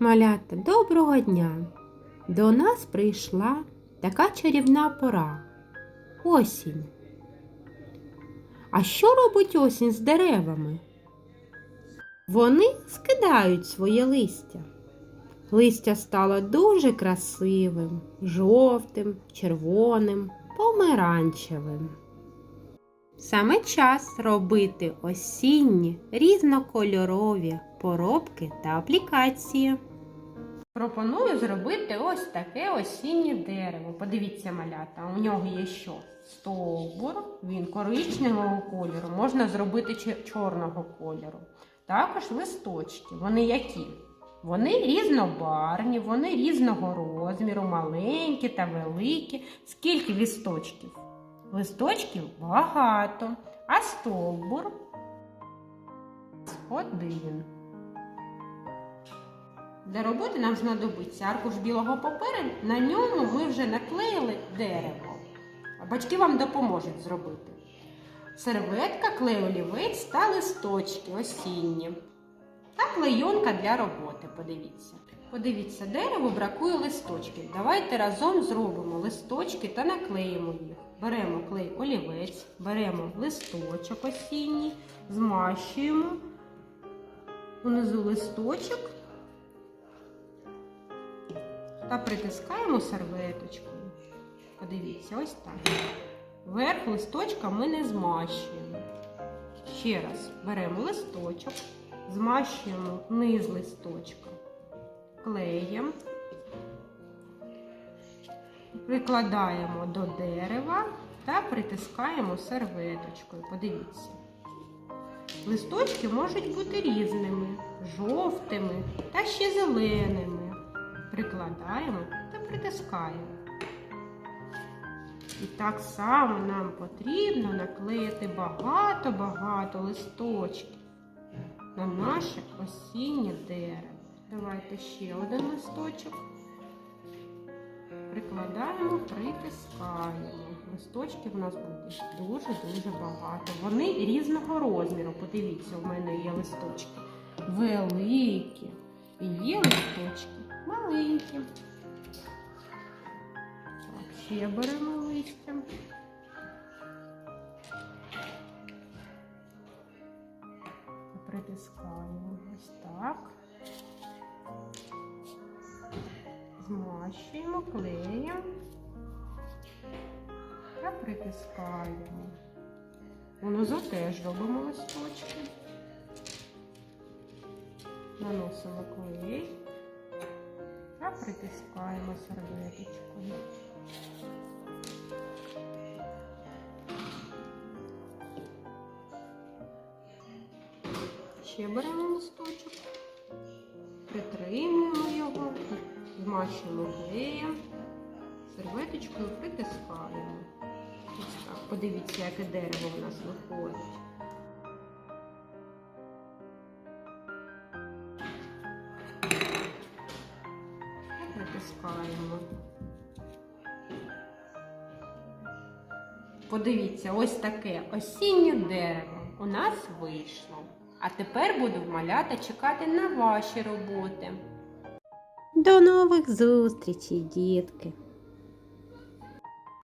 Малята, доброго дня! До нас прийшла така чарівна пора осінь. А що робить осінь з деревами? Вони скидають своє листя. Листя стало дуже красивим, жовтим, червоним, помаранчевим. Саме час робити осінні різнокольорові поробки та аплікації. Пропоную зробити ось таке осіннє дерево. Подивіться, малята, у нього є що? Стовбур, він коричневого кольору, можна зробити чорного кольору. Також листочки. Вони які? Вони різнобарвні, вони різного розміру, маленькі та великі. Скільки листочків? Листочків багато, а стовбур один. Для роботи нам знадобиться аркуш білого паперу. На ньому ми вже наклеїли дерево. Батьки вам допоможуть зробити. Серветка, клей олівець та листочки осінні. Та клейонка для роботи. Подивіться. Подивіться, дереву бракує листочків. Давайте разом зробимо листочки та наклеїмо їх. Беремо клей олівець, беремо листочок осінній, змащуємо унизу листочок та притискаємо серветочкою. Подивіться, ось так. Верх листочка ми не змащуємо. Ще раз беремо листочок, змащуємо низ листочка клеєм, прикладаємо до дерева та притискаємо серветочкою. Подивіться. Листочки можуть бути різними, жовтими та ще зеленими. Прикладаємо та притискаємо. І так само нам потрібно наклеїти багато-багато листочків на наше осіннє дерево. Давайте ще один листочок. Прикладаємо, притискаємо. Листочків у нас буде дуже-дуже багато. Вони різного розміру. Подивіться, у мене є листочки великі. І є листочки маленькі. Так, ще беремо листя. Притискаємо ось так. Змащуємо клеєм та притискаємо. Унизу теж робимо листочки. Наносимо клей та притискаємо серветочкою. Ще беремо листочок, притримуємо його, змащуємо клеєм, серветочкою притискаємо. Ось так. Подивіться, яке дерево у нас виходить. Та Притискаємо. Подивіться, ось таке осіннє дерево у нас вийшло. А тепер буду вмаляти чекати на ваші роботи. До нових зустрічей, дітки!